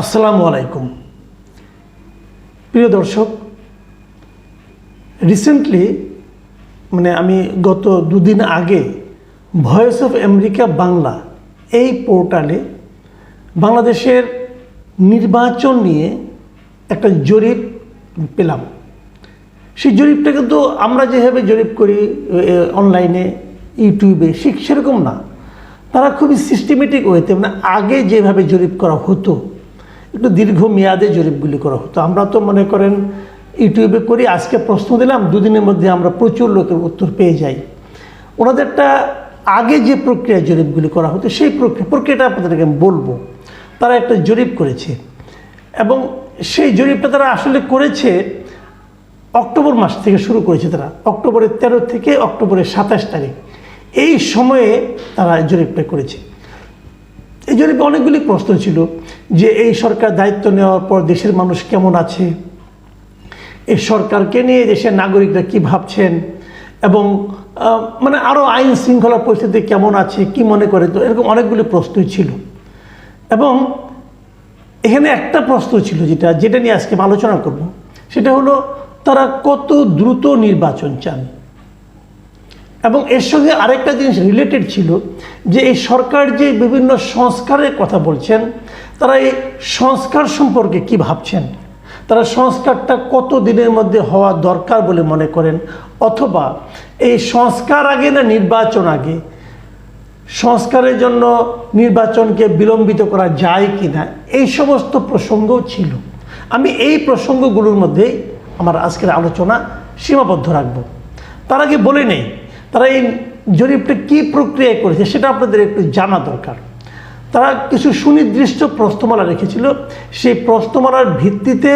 আসসালামু আলাইকুম। প্রিয় দর্শক রিসেন্টলি মানে আমি গত দুদিন আগে ভয়েস অফ আমেরিকা বাংলা এই পোর্টালে বাংলাদেশের নির্বাচন নিয়ে একটা জরিপ পেলাম। সেই জরিপটা কিন্তু আমরা যেভাবে জরিপ করি অনলাইনে ইউটিউবে, ঠিক সেরকম না। তারা খুবই সিস্টেমেটিক ওয়েতে মানে আগে যেভাবে জরিপ করা হতো একটু দীর্ঘ মেয়াদে জরিপগুলি করা হতো। আমরা তো মনে করেন ইউটিউবে করি, আজকে প্রশ্ন দিলাম, দুদিনের মধ্যে আমরা প্রচুর লোকের উত্তর পেয়ে যাই। ওনাদেরটা আগে যে প্রক্রিয়া জরিপগুলি করা হতো, সেই প্রক্রিয়া, প্রক্রিয়াটা আপনাদেরকে আমি বলব। তারা একটা জরিপ করেছে এবং সেই জরিপটা তারা আসলে করেছে অক্টোবর মাস থেকে শুরু করেছে তারা, অক্টোবরের তেরো থেকে অক্টোবরের সাতাশ তারিখ। এই সময়ে তারা জরিপটা করেছে। এই জরিপে অনেকগুলি প্রশ্ন ছিল। যে এই সরকার দায়িত্ব নেওয়ার পর দেশের মানুষ কেমন আছে? এই সরকারকে নিয়ে দেশের নাগরিকরা কি ভাবছেন? এবং মানে আরও আইন শৃঙ্খলা পরিস্থিতি কেমন আছে, কি মনে করে? তো এরকম অনেকগুলি প্রশ্নই ছিল। এবং এখানে একটা প্রশ্ন ছিল যেটা যেটা নিয়ে আজকে আলোচনা করব। সেটা হলো, তারা কত দ্রুত নির্বাচন চান? এবং এর সঙ্গে আরেকটা জিনিস রিলেটেড ছিল যে এই সরকার যে বিভিন্ন সংস্কারের কথা বলছেন, তারা এই সংস্কার সম্পর্কে কি ভাবছেন? তারা সংস্কারটা কত দিনের মধ্যে হওয়া দরকার বলে মনে করেন? অথবা এই সংস্কার আগে না নির্বাচন আগে? সংস্কারের জন্য নির্বাচনকে বিলম্বিত করা যায় কি না এই সমস্ত প্রসঙ্গও ছিল। আমি এই প্রসঙ্গগুলোর মধ্যেই আমার আজকের আলোচনা সীমাবদ্ধ রাখব। তার আগে বলে নেই তারা এই জরিপটা কী প্রক্রিয়ায় করেছে সেটা আপনাদের একটু জানা দরকার। তারা কিছু সুনির্দিষ্ট প্রশ্নমালা রেখেছিল। সেই প্রশ্নমালার ভিত্তিতে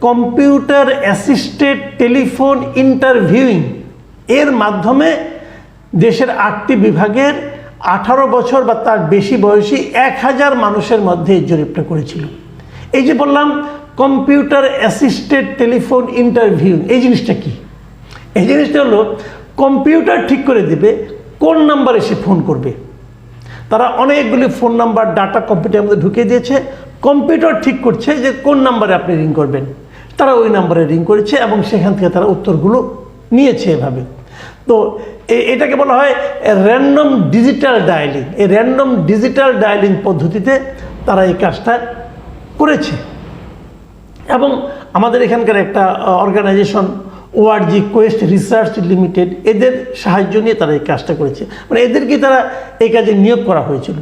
কম্পিউটার অ্যাসিস্টেড টেলিফোন ইন্টারভিউইং এর মাধ্যমে দেশের আটটি বিভাগের আঠারো বছর বা তার বেশি বয়সী এক হাজার মানুষের মধ্যে এই জরিপটা করেছিল। এই যে বললাম, কম্পিউটার অ্যাসিস্টেড টেলিফোন ইন্টারভিউ এই জিনিসটা কি? এই জিনিসটা হলো কম্পিউটার ঠিক করে দেবে, কোন নাম্বারে সে ফোন করবে। তারা অনেকগুলি ফোন নাম্বার, ডাটা কম্পিউটারের মধ্যে ঢুকিয়ে দিয়েছে। কম্পিউটার ঠিক করছে যে কোন নাম্বারে আপনি রিং করবেন। তারা ওই নাম্বারে রিং করেছে এবং সেখান থেকে তারা উত্তরগুলো নিয়েছে এভাবে। তো এটাকে বলা হয় র্যান্ডম ডিজিটাল ডায়ালিং এই র্যান্ডম ডিজিটাল ডায়ালিং পদ্ধতিতে তারা এই কাজটা করেছে। এবং আমাদের এখানকার একটা organisation O R G quest research limited এদের সাহায্য নিয়ে তারা এই কাজটা করেছে। মানে এদেরকে তারা এই কাজে নিয়োগ করা হয়েছিল।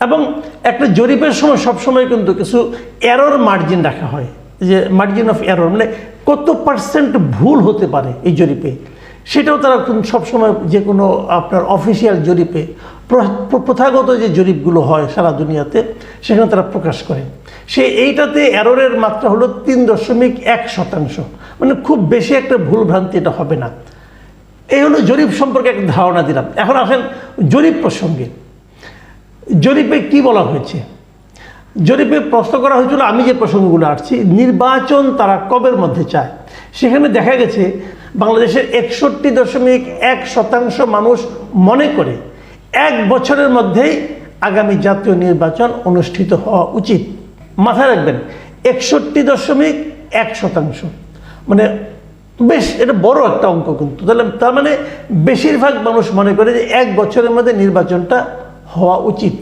এবং একটা জরিপের সময় সবসময় কিন্তু কিছু এরর মার্জিন রাখা হয়। যে মার্জিন অফ এরর মানে কত পার্সেন্ট ভুল হতে পারে এই জরিপে। সেটাও তারা সবসময় যে কোনো আপনার অফিসিয়াল জরিপে প্র- প্র- প্রথাগত যে জরিপগুলো হয় সারা দুনিয়াতে, সেখানে তারা প্রকাশ করে। সে এইটাতে এররের মাত্রা হলো তিন দশমিক এক শতাংশ। মানে খুব বেশি একটা ভুল ভ্রান্তি এটা হবে না। এই হলো জরিপ সম্পর্কে একটা ধারণা দিলাম। এখন আসেন জরিপ প্রসঙ্গে। জরিপে কি বলা হয়েছে? জরিপে প্রশ্ন করা হয়েছিল, আমি যে প্রসঙ্গগুলো আসছি নির্বাচন তারা কবের মধ্যে চায়? সেখানে দেখা গেছে, বাংলাদেশের একষট্টি দশমিক এক শতাংশ মানুষ মনে করে এক বছরের মধ্যেই আগামী জাতীয় নির্বাচন অনুষ্ঠিত হওয়া উচিত। মাথায় রাখবেন, একষট্টি দশমিক এক শতাংশ। মানে বেশ, এটা বড় একটা অঙ্ক কিন্তু। তাহলে তার মানে বেশিরভাগ মানুষ মনে করে যে এক বছরের মধ্যে নির্বাচনটা হওয়া উচিত।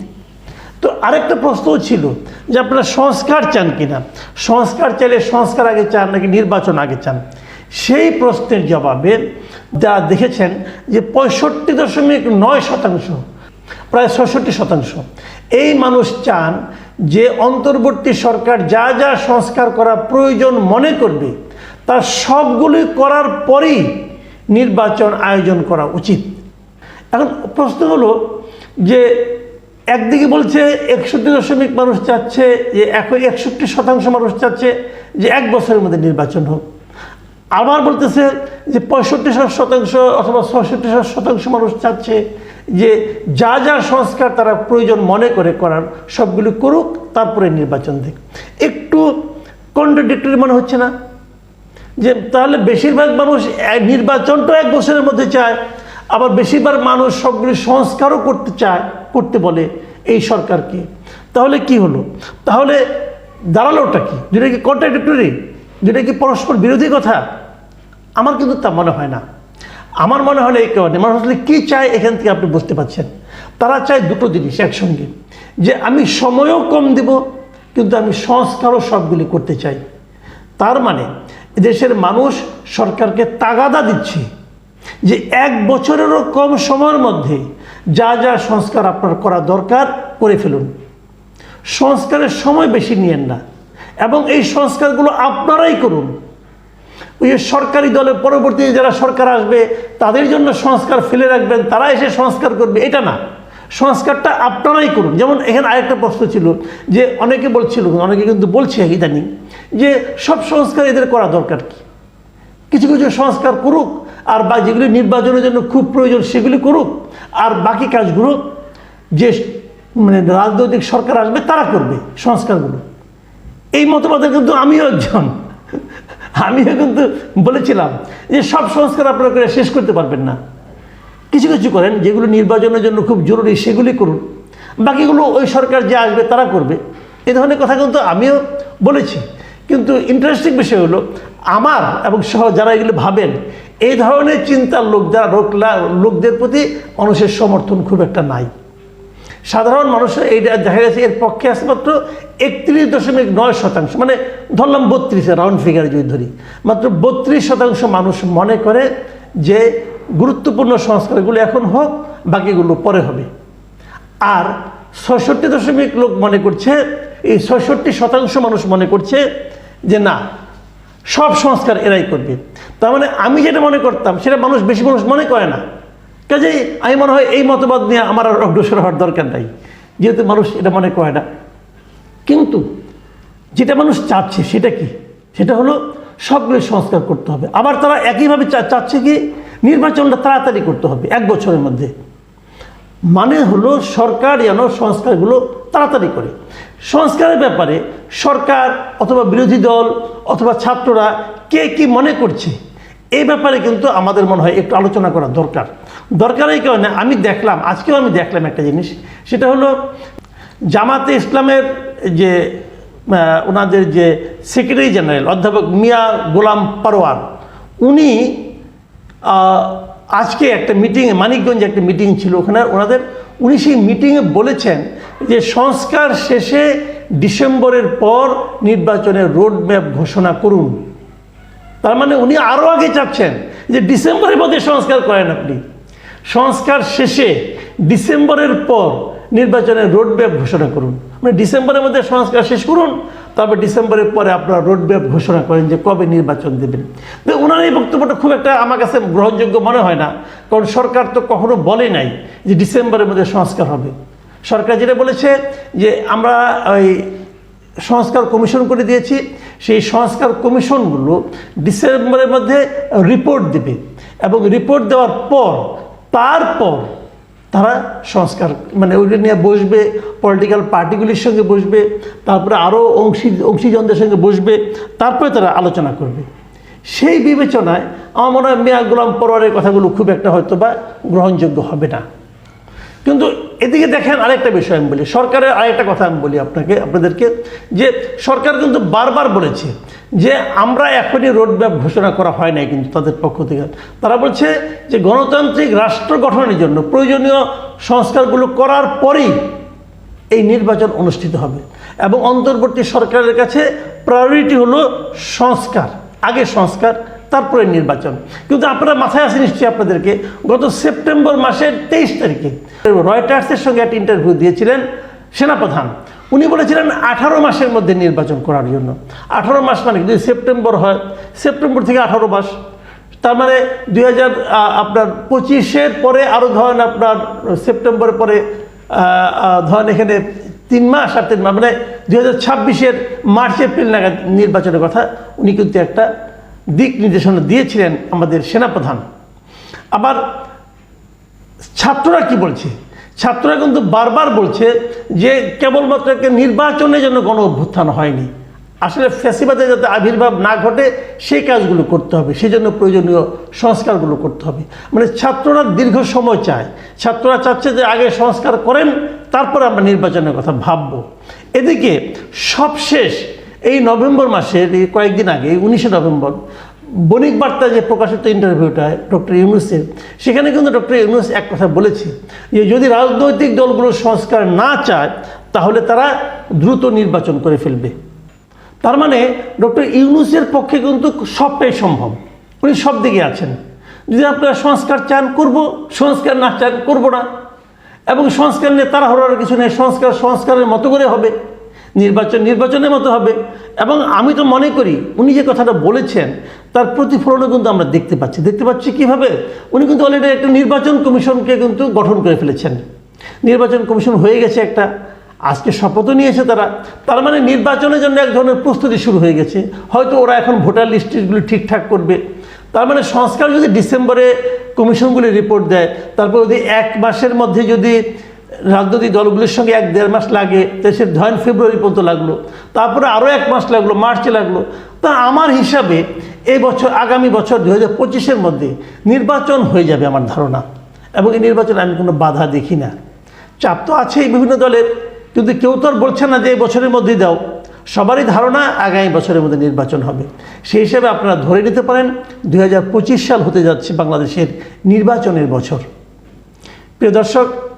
তো আরেকটা প্রশ্নও ছিল যে আপনারা সংস্কার চান কিনা? সংস্কার চাইলে সংস্কার আগে চান নাকি নির্বাচন আগে চান? সেই প্রশ্নের জবাবে যারা দেখেছেন যে পঁয়ষট্টি দশমিক নয় শতাংশ, প্রায় ছষট্টি শতাংশ। এই মানুষ চান যে অন্তর্বর্তী সরকার যা যা সংস্কার করা প্রয়োজন মনে করবে, তার সবগুলি করার পরেই নির্বাচন আয়োজন করা উচিত। এখন প্রশ্ন হলো যে, একদিকে বলছে একষট্টি দশমিক মানুষ চাচ্ছে যে এখন একষট্টি শতাংশ মানুষ চাচ্ছে যে, এক বছরের মধ্যে নির্বাচন হোক। আবার বলতেছে যে, পঁয়ষট্টি শতাংশ অথবা ছষট্টি শতাংশ মানুষ চাচ্ছে যে যা যা সংস্কার তারা প্রয়োজন মনে করে করার সবগুলি করুক, তারপরে নির্বাচন দিক। একটু কন্ট্রাডিক্টরি মনে হচ্ছে না? যে তাহলে বেশিরভাগ মানুষ নির্বাচনটা এক বছরের মধ্যে চায়, আবার বেশিরভাগ মানুষ সবগুলি সংস্কারও করতে চায়, করতে বলে, এই সরকারকে তাহলে কি হলো? তাহলে দাঁড়ালোটা কি? যেটা কি কন্ট্রাডিক্টরি যেটা কি পরস্পর বিরোধী কথা? আমার কিন্তু তা মনে হয় না। আমার মনে হয় এই কারণে। মানুষ আসলে কী চায় এখান থেকে আপনি বুঝতে পারছেন? তারা চায় দুটো জিনিস একসঙ্গে, যে আমি সময়ও কম দেব, কিন্তু আমি সংস্কারও সবগুলি করতে চাই। তার মানে দেশের মানুষ সরকারকে তাগাদা দিচ্ছে যে এক বছরেরও কম সময়ের মধ্যে যা যা সংস্কার আপনার করা দরকার করে ফেলুন। সংস্কারের সময় বেশি নিয়েন না, এবং এই সংস্কারগুলো আপনারাই করুন। ওই সরকারি দলের পরবর্তী যারা সরকার আসবে তাদের জন্য সংস্কার ফেলে রাখবেন, তারা এসে সংস্কার করবে, এটা না। সংস্কারটা আপনারাই করুন। যেমন এখানে আরেকটা প্রশ্ন ছিল যে অনেকে বলছিল, অনেকে কিন্তু বলছে ইদানিং যে সব সংস্কার এদের করা দরকার কি? কিছু কিছু সংস্কার করুক, আর বা যেগুলি নির্বাচনের জন্য খুব প্রয়োজন সেগুলি করুক, আর বাকি কাজগুলো যে মানে রাজনৈতিক সরকার আসবে তারা করবে সংস্কারগুলো। এই মতবাদের কিন্তু আমিও একজন। আমিও কিন্তু বলেছিলাম যে সব সংস্কার আপনারা শেষ করতে পারবেন না। কিছু কিছু করেন, যেগুলো নির্বাচনের জন্য খুব জরুরি সেগুলি করুন। বাকিগুলো ওই সরকার যে আসবে তারা করবে। এ ধরনের কথা কিন্তু আমিও বলেছি। কিন্তু ইন্টারেস্টিং বিষয় হলো, আমার এবং সহ যারা এগুলো ভাবেন, এই ধরনের চিন্তার লোক যারা লোকদের প্রতি মানুষের সমর্থন খুব একটা নাই। সাধারণ মানুষের এইটা দেখা গেছে এর পক্ষে আছে মাত্র একত্রিশ দশমিক নয় শতাংশ। মানে ধরলাম বত্রিশে রাউন্ড ফিগার যদি ধরি, মাত্র বত্রিশ শতাংশ মানুষ মনে করে যে গুরুত্বপূর্ণ সংস্কারগুলো এখন হোক, বাকিগুলো পরে হবে। আর ছয়ষট্টি দশমিক লোক মনে করছে, এই ছয়ষট্টি শতাংশ মানুষ মনে করছে যে না, সব সংস্কার এরাই করবে। তার মানে আমি যেটা মনে করতাম, সেটা মানুষ বেশি মানুষ মনে করে না। কাজেই আমি মনে হয় এই মতবাদ নিয়ে আমার আর অগ্রসর হওয়ার দরকার নাই। যেহেতু মানুষ এটা মনে করে না। কিন্তু যেটা মানুষ চাচ্ছে সেটা কি? সেটা হলো সবগুলো সংস্কার করতে হবে। আবার তারা একইভাবে চাচ্ছে কি? নির্বাচনটা তাড়াতাড়ি করতে হবে, এক বছরের মধ্যে। মানে হলো সরকার যেন সংস্কারগুলো তাড়াতাড়ি করে। সংস্কারের ব্যাপারে সরকার অথবা বিরোধী দল অথবা ছাত্ররা কে কি মনে করছে এই ব্যাপারে কিন্তু আমাদের মনে হয় একটু আলোচনা করা দরকার। দরকার এই কারণে আমি দেখলাম, আজকেও আমি দেখলাম একটা জিনিস, সেটা হলো জামাতে ইসলামের যে ওনাদের যে সেক্রেটারি জেনারেল অধ্যাপক মিয়া গোলাম পারোয়ার, উনি আজকে একটা মিটিংয়ে মানিকগঞ্জে একটা মিটিং ছিল ওখানে, ওনাদের, উনি সেই মিটিংয়ে বলেছেন যে সংস্কার শেষে ডিসেম্বরের পর নির্বাচনের রোড ম্যাপ ঘোষণা করুন। তার মানে উনি আরও আগে চাচ্ছেন যে ডিসেম্বরের মধ্যে সংস্কার করেন আপনি। সংস্কার শেষে ডিসেম্বরের পর নির্বাচনের রোড ম্যাপ ঘোষণা করুন। মানে ডিসেম্বরের মধ্যে সংস্কার শেষ করুন, তারপর ডিসেম্বরের পরে আপনারা রোড ম্যাপ ঘোষণা করেন যে কবে নির্বাচন দেবেন। তো ওনার এই বক্তব্যটা খুব একটা আমার কাছে গ্রহণযোগ্য মনে হয় না, কারণ সরকার তো কখনো বলে নাই যে ডিসেম্বরের মধ্যে সংস্কার হবে। সরকার যেটা বলেছে যে আমরা ওই সংস্কার কমিশন করে দিয়েছি সেই সংস্কার কমিশনগুলো ডিসেম্বরের মধ্যে রিপোর্ট দেবে এবং রিপোর্ট দেওয়ার পর, তারপর তারা সংস্কার মানে ওইটা নিয়ে বসবে পলিটিক্যাল পার্টিগুলির সঙ্গে বসবে, তারপরে আরও অংশী, অংশীজনদের সঙ্গে বসবে, তারপরে তারা আলোচনা করবে। সেই বিবেচনায় আমার মনে হয় মিয়া গোলাম পরোয়ারের কথাগুলো খুব একটা হয়তো বা গ্রহণযোগ্য হবে না। কিন্তু এদিকে দেখেন আরেকটা বিষয় আমি বলি, সরকারের আরেকটা কথা আমি বলি আপনাকে, আপনাদেরকে, যে সরকার কিন্তু বারবার বলেছে যে আমরা এখনই রোডম্যাপ ঘোষণা করা হয় নাই কিন্তু তাদের পক্ষ থেকে। তারা বলছে যে গণতান্ত্রিক রাষ্ট্র গঠনের জন্য প্রয়োজনীয় সংস্কারগুলো করার পরেই এই নির্বাচন অনুষ্ঠিত হবে এবং অন্তর্বর্তী সরকারের কাছে প্রায়োরিটি হলো সংস্কার, আগে সংস্কার তারপরে নির্বাচন। কিন্তু আপনারা মাথায় আসে নিশ্চয়ই আপনাদেরকে, গত সেপ্টেম্বর মাসের তেইশ তারিখে রয়টার্সের সঙ্গে একটা ইন্টারভিউ দিয়েছিলেন সেনাপ্রধান। উনি বলেছিলেন আঠারো মাসের মধ্যে নির্বাচন করার জন্য। আঠারো মাস মানে যদি সেপ্টেম্বর হয়, সেপ্টেম্বর থেকে আঠারো মাস। তার মানে দুই হাজার আপনার পঁচিশের পরে আরও ধরেন আপনার সেপ্টেম্বর পরে ধরেন এখানে তিন মাস আর তিন মাস মানে দুই হাজার ছাব্বিশের মার্চ, এপ্রিল নাগাদ নির্বাচনের কথা উনি কিন্তু একটা দিক নির্দেশনা দিয়েছিলেন আমাদের সেনাপ্রধান। আবার ছাত্ররা কি বলছে? ছাত্ররা কিন্তু বারবার বলছে যে কেবলমাত্র একটা নির্বাচনের জন্য কোনো অভ্যুত্থান হয়নি। আসলে ফ্যাসিবাদে যাতে আবির্ভাব না ঘটে, সেই কাজগুলো করতে হবে। সেই জন্য প্রয়োজনীয় সংস্কারগুলো করতে হবে। মানে ছাত্ররা দীর্ঘ সময় চায়। ছাত্ররা চাচ্ছে যে আগে সংস্কার করেন, তারপরে আমরা নির্বাচনের কথা ভাবব। এদিকে সবশেষ এই নভেম্বর মাসের কয়েকদিন আগে উনিশে নভেম্বর, বণিক বার্তা যে প্রকাশিত ইন্টারভিউটা ডক্টর ইউনুসের, সেখানে কিন্তু ডক্টর ইউনুস এক কথা বলেছে যে যদি রাজনৈতিক দলগুলো সংস্কার না চায়, তাহলে তারা দ্রুত নির্বাচন করে ফেলবে। তার মানে ডক্টর ইউনুসের পক্ষে কিন্তু সবটাই সম্ভব। উনি সব দিকে আছেন। যদি আপনারা সংস্কার চান, করব, সংস্কার না চান, করব না। এবং সংস্কার নিয়ে তারা হওয়ার কিছু নেই, সংস্কার সংস্কারের মতো করে হবে। নির্বাচন, নির্বাচনের মতো হবে। এবং আমি তো মনে করি, উনি যে কথাটা বলেছেন, তার প্রতিফলনও কিন্তু আমরা দেখতে পাচ্ছি। দেখতে পাচ্ছি কীভাবে? উনি কিন্তু অলরেডি একটা নির্বাচন কমিশনকে কিন্তু গঠন করে ফেলেছেন। নির্বাচন কমিশন হয়ে গেছে একটা। আজকে শপথও নিয়েছে তারা। তার মানে নির্বাচনের জন্য এক ধরনের প্রস্তুতি শুরু হয়ে গেছে। হয়তো ওরা এখন ভোটার লিস্টগুলি ঠিকঠাক করবে। তার মানে সংস্কার যদি ডিসেম্বরে কমিশনগুলি রিপোর্ট দেয়, তারপর যদি এক মাসের মধ্যে যদি রাজনৈতিক দলগুলির সঙ্গে এক দেড় মাস লাগে সে ধরেন ফেব্রুয়ারি পর্যন্ত লাগল। তারপরে আরও এক মাস লাগল, মার্চে লাগল। তা আমার হিসাবে এই বছর, আগামী বছর দু হাজার পঁচিশের মধ্যে নির্বাচন হয়ে যাবে আমার ধারণা। এবং এই নির্বাচনে আমি কোনো বাধা দেখি না। চাপ তো আছেই বিভিন্ন দলের, কিন্তু কেউ তো আর বলছে না যে এই বছরের মধ্যেই দাও। সবারই ধারণা আগামী বছরের মধ্যে নির্বাচন হবে। সেই হিসাবে আপনারা ধরে নিতে পারেন দু হাজার পঁচিশ সাল হতে যাচ্ছে বাংলাদেশের নির্বাচনের বছর। প্রিয় দর্শক